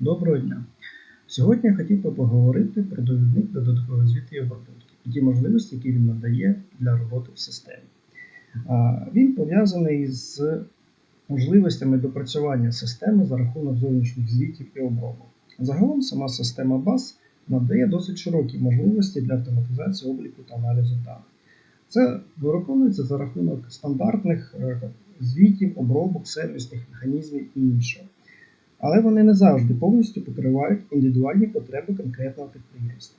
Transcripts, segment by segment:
Доброго дня! Сьогодні я хотів би поговорити про довідник додаткових звітів і обробки і ті можливості, які він надає для роботи в системі. Він пов'язаний з можливостями допрацювання системи за рахунок зовнішніх звітів і обробок. Загалом сама система BAS надає досить широкі можливості для автоматизації обліку та аналізу даних. Це виконується за рахунок стандартних е, звітів, обробок, сервісних механізмів і іншого. Але вони не завжди повністю покривають індивідуальні потреби конкретного підприємства.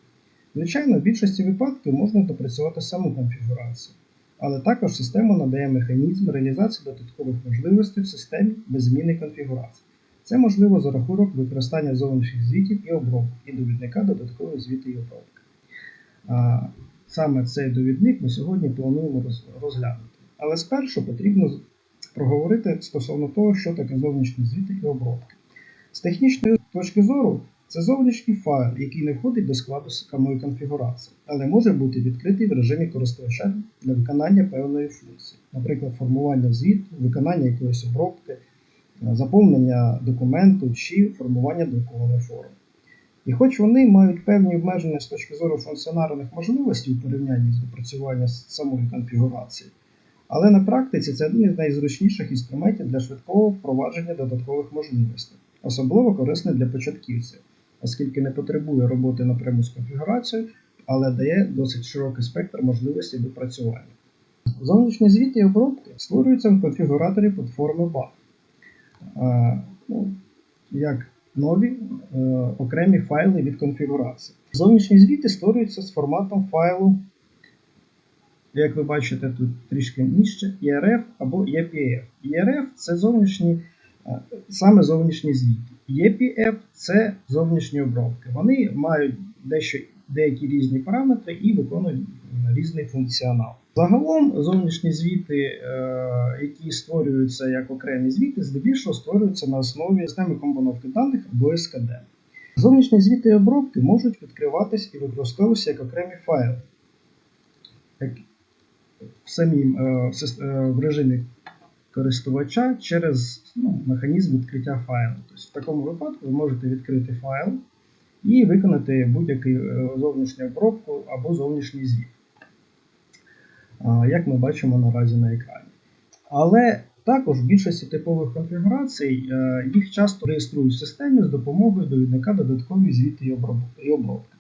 Звичайно, в більшості випадків можна допрацювати саму конфігурацію, але також система надає механізм реалізації додаткових можливостей в системі без зміни конфігурації. Це можливо за рахунок використання зовнішніх звітів і обробок і довідника додаткових звітів і обробки. Саме цей довідник ми сьогодні плануємо розглянути. Але спершу потрібно проговорити стосовно того, що таке зовнішні звіти і обробки. З технічної точки зору, це зовнішній файл, який не входить до складу самої конфігурації, але може бути відкритий в режимі користувача для виконання певної функції, наприклад, формування звіту, виконання якоїсь обробки, е, заповнення документу чи формування друкованої форми. І хоч вони мають певні обмеження з точки зору функціональних можливостей у порівнянні з допрацюванням самої конфігурації, але на практиці це один із найзручніших інструментів для швидкого впровадження додаткових можливостей, особливо корисний для початківців, оскільки не потребує роботи напряму з конфігурацією, але дає досить широкий спектр можливостей допрацювання. Зовнішні звіти і обробки створюються в конфігураторі платформи BAF. Е, ну, як нові е, окремі файли від конфігурації. Зовнішні звіти створюються з форматом файлу, як ви бачите тут трішки нижче, ERF або EPF. ERF це зовнішні, е, саме зовнішні звіти. EPF це зовнішні обробки. Вони мають дещо деякі різні параметри і виконують різний функціонал. Загалом зовнішні звіти, е, які створюються як окремі звіти, здебільшого створюються на основі системи компоновки даних або СКД. Зовнішні звіти і обробки можуть відкриватись і використовуватися як окремі файли. Самім е, в е, в режимі користувача через ну, механізм відкриття файлу. Тобто в такому випадку ви можете відкрити файл і виконати будь-яку е, зовнішню обробку або зовнішній звіт, як ми бачимо наразі на екрані. Але також в більшості типових конфігурацій е, їх часто реєструють в системі з допомогою довідника додаткові звіти і обробки.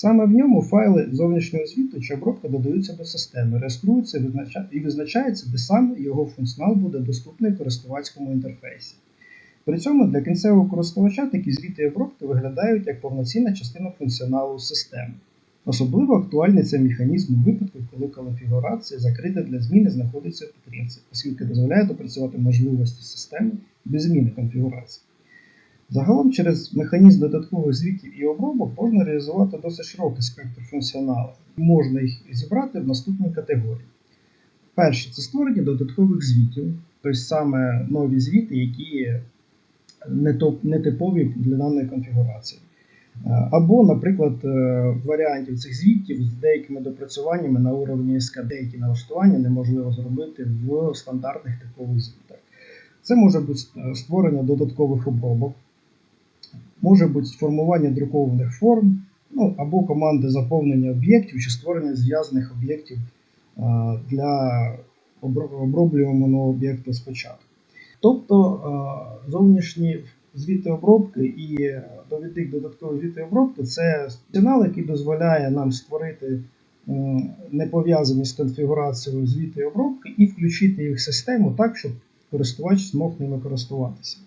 Саме в ньому файли зовнішнього звіту чи обробка додаються до системи, реєструються і визначається, де саме його функціонал буде доступний в користувацькому інтерфейсі. При цьому для кінцевого користувача такі звіти і обробки виглядають як повноцінна частина функціоналу системи. Особливо актуальний цей механізм у випадку, коли конфігурація закрита для зміни знаходиться в підтримці, оскільки дозволяє допрацювати можливості системи без зміни конфігурації. Загалом через механізм додаткових звітів і обробок можна реалізувати досить широкий спектр функціоналу. Можна їх зібрати в наступні категорії. Перше це створення додаткових звітів, тобто саме нові звіти, які не типові для даної конфігурації. Або, наприклад, е, варіантів цих звітів з деякими допрацюваннями на уровні СК, деякі налаштування неможливо зробити в стандартних типових звітах. Це може бути е, створення додаткових обробок, може бути формування друкованих форм, ну, або команди заповнення об'єктів чи створення зв'язаних об'єктів е, для оброблюваного об'єкта спочатку. Тобто е, зовнішні звіти обробки і е, довідник додаткових звіти обробки це функціонал, який дозволяє нам створити м, не пов'язані з конфігурацією звіти обробки і включити їх в систему так, щоб користувач змог ними користуватися.